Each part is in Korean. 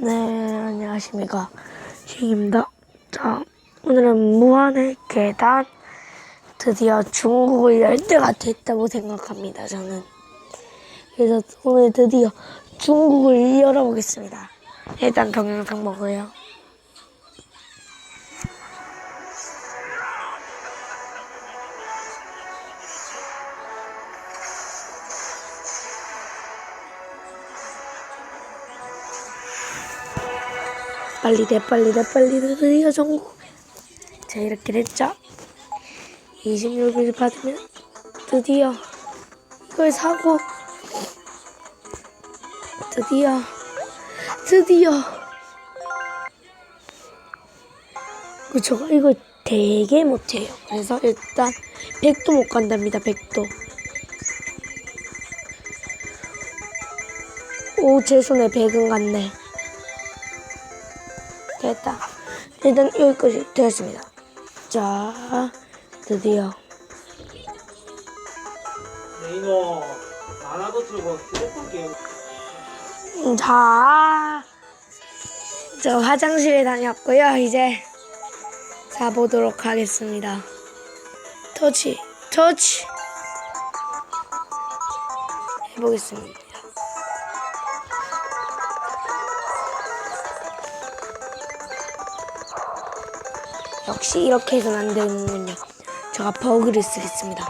네, 안녕하십니까. 싱입니다. 자, 오늘은 무한의 계단. 드디어 중국을 열 때가 됐다고 생각합니다, 저는. 그래서 오늘 드디어 중국을 열어보겠습니다. 일단 동영상 먹어요. 빨리 돼, 빨리 돼, 빨리 돼, 드디어 전국. 자, 이렇게 됐죠? 26일 받으면 드디어 이걸 사고 드디어 드디어 그 제가 이거 되게 못해요. 그래서 일단 100도 못 간답니다. 100도. 오, 제 손에 100은 갔네. 됐다. 일단 여기까지 되었습니다. 자, 드디어. 네, 이거 만화도 틀고 휴대폰 게임 음, 자, 저 화장실에 다녔고요. 이제 자보도록 하겠습니다. 터치, 터치. 해보겠습니다. 역시 이렇게 해서는 안 되는군요. 제가 버그를 쓰겠습니다.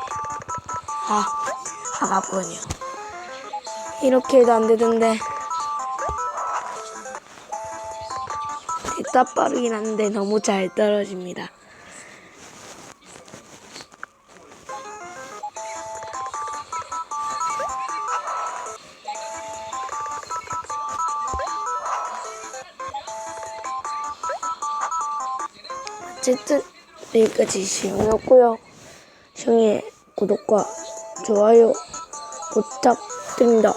아, 아깝군요. 이렇게 해도 안 되던데. 됐다 빠르긴 한데 너무 잘 떨어집니다. 어쨌든 여기까지 시험이었고요. 형의 구독과 좋아요 부탁드립니다.